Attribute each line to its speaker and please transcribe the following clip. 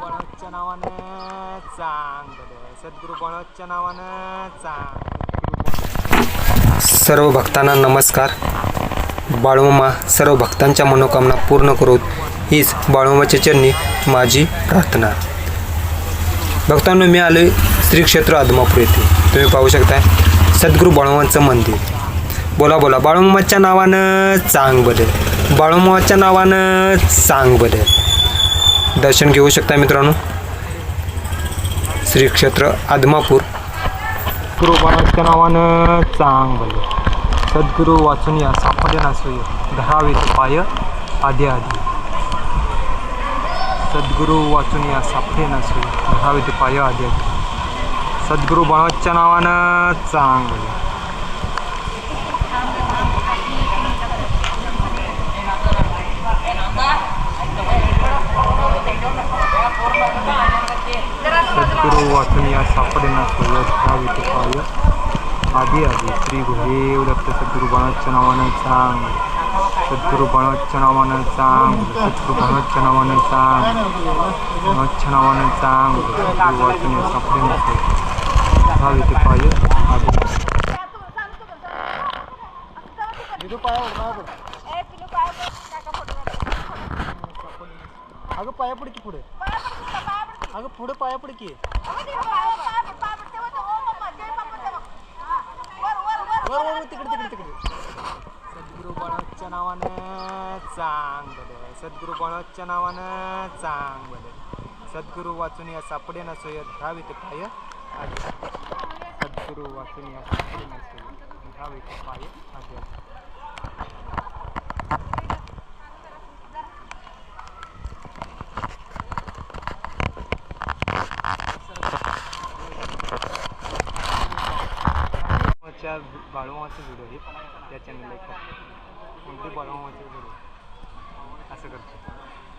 Speaker 1: बळवच्या नावानं चांगलं सद्गुरू बळवच्या नावानं चांगलं. सर्व भक्तांना नमस्कार. बाळूमा सर्व भक्तांच्या मनोकामना पूर्ण करून हीच बाळूमाच्या चरणी माझी प्रार्थना. भक्तांनो मी आलो श्री क्षेत्र आदमापूर येथे. तुम्ही पाहू शकताय सद्गुरू बाळूमाचं मंदिर. बोला बोला बाळूमाच्या नावानं चांग बदल. बाळूमाच्या नावानं चांग बदल. दर्शन घेऊ शकता मित्रांनो. श्री क्षेत्र आदमापूर. गुरु बाळाच्या नावानं चांगलं. सद्गुरू वाचून या सापडे नासोय धरावे पाय आधी आधी. सद्गुरू वाचून या सापडे नासोय धरावे पाय आधी आधी. सद्गुरू बाळाच्या नावानं चांगलं. सद्गुरू वाचून या सापडेना सोयत घ्यावी ते पाय आधी आधी श्री गुरुदेव दत्त सद्गुरू बाणाच्या नावानं सांग. सद्गुरू बाणाच्या नावानं सांग. सद्गुरू बाणाच्या नावानं सांग. बाणाच्या नावानं सांग. सद्गुरू वाचून या सापडेना सोयत घ्यावी ते पाय आधी अगं पाया पड की पुढे. अगं पुढं पाया पड की. वर वर तिकडे तिकडे तिकडे. सद्गुरू बाणाच्या नावानं चांगलं. सद्गुरू बाणाच्या नावानं चांगलं. सद्गुरू वाचून या सापडे ना सोय ते पाय. सद्गुरू वाचून या सापडे ना सोय ते पाय आधी बाळूमाच्या बाळूमाचे व्हिडिओ आहेत. त्या चॅनलला एक अगदी बाळूमाचे व्हिडिओ असं करतो.